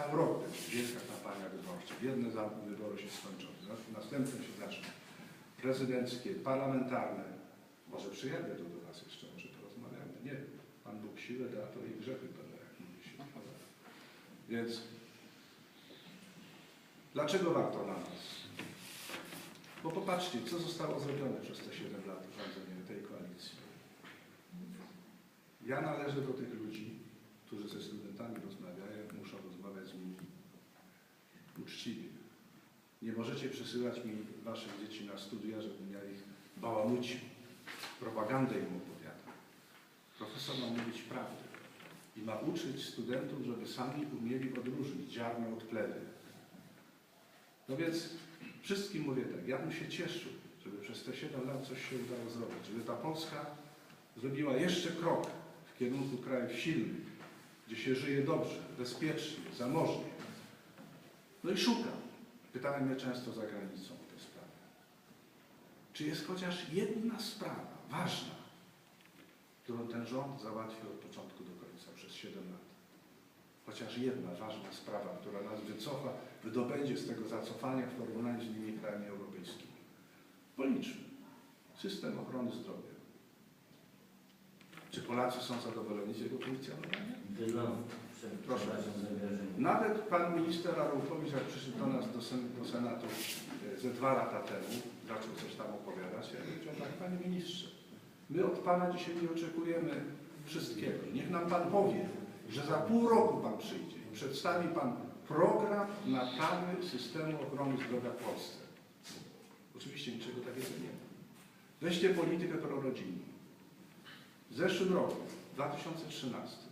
cały rok będzie wielka kampania wyborcza. Jedne wybory się skończą, na- następne się zaczną. Prezydenckie, parlamentarne. Może przyjadę tu do Was jeszcze, może porozmawiamy. Nie wiem. Pan Bóg siłę da, to i grzechy będą, jak mówi się. Więc dlaczego warto na nas? Bo popatrzcie, co zostało zrobione przez te 7 lat rządzenia tej koalicji. Ja należę do tych ludzi, którzy ze studentami rozmawiają, muszą rozmawiać z nimi uczciwie. Nie możecie przesyłać mi waszych dzieci na studia, żebym ja ich bałamucił. Propagandę im opowiadam. Profesor ma mówić prawdę i ma uczyć studentów, żeby sami umieli odróżnić ziarno od pledy. No więc wszystkim mówię tak, ja bym się cieszył, żeby przez te 7 lat coś się udało zrobić, żeby ta Polska zrobiła jeszcze krok w kierunku krajów silnych, gdzie się żyje dobrze, bezpiecznie, zamożnie. No i szukam. Pytałem mnie często za granicą o tę sprawę. Czy jest chociaż jedna sprawa ważna, którą ten rząd załatwił od początku do końca przez 7 lat? Chociaż jedna ważna sprawa, która nas wycofa, wydobędzie z tego zacofania w porównaniu z innymi krajami europejskimi. Policzmy. System ochrony zdrowia. Czy Polacy są zadowoleni z jego funkcjonowania? Proszę. Nawet pan minister Arłukowicz, jak przyszedł do nas do, sen, do Senatu e, ze dwa lata temu, zaczął coś tam opowiadać, ja powiedział tak, panie ministrze, my od pana dzisiaj nie oczekujemy wszystkiego. Niech nam pan powie, że za pół roku pan przyjdzie i przedstawi pan program naprawy systemu ochrony zdrowia w Polsce. Oczywiście niczego takiego nie ma. Weźcie politykę prorodzinną. W zeszłym roku, w 2013,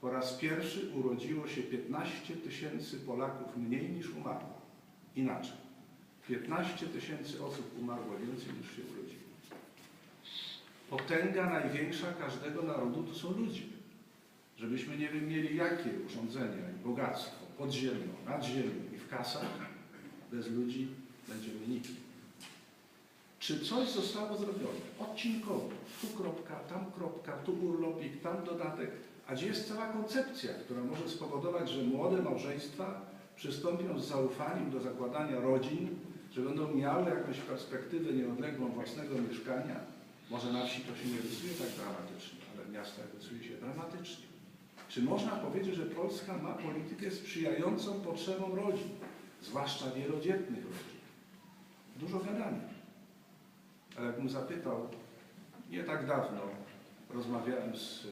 po raz pierwszy urodziło się 15 tysięcy Polaków mniej niż umarło. Inaczej. 15 tysięcy osób umarło więcej niż się urodziło. Potęga największa każdego narodu to są ludzie. Żebyśmy nie wiem mieli jakie urządzenia i bogactwo pod ziemią, nad ziemią i w kasach, bez ludzi będziemy nikim. Czy coś zostało zrobione? Odcinkowo. Tu kropka, tam kropka, tu urlopik, tam dodatek. A gdzie jest cała koncepcja, która może spowodować, że młode małżeństwa przystąpią z zaufaniem do zakładania rodzin, że będą miały jakąś perspektywę nieodległą własnego mieszkania? Może na wsi to się nie rysuje tak dramatycznie, ale w miastach rysuje się dramatycznie. Czy można powiedzieć, że Polska ma politykę sprzyjającą potrzebom rodzin, zwłaszcza wielodzietnych rodzin? Dużo gadania. Ale jakbym zapytał, nie tak dawno rozmawiałem z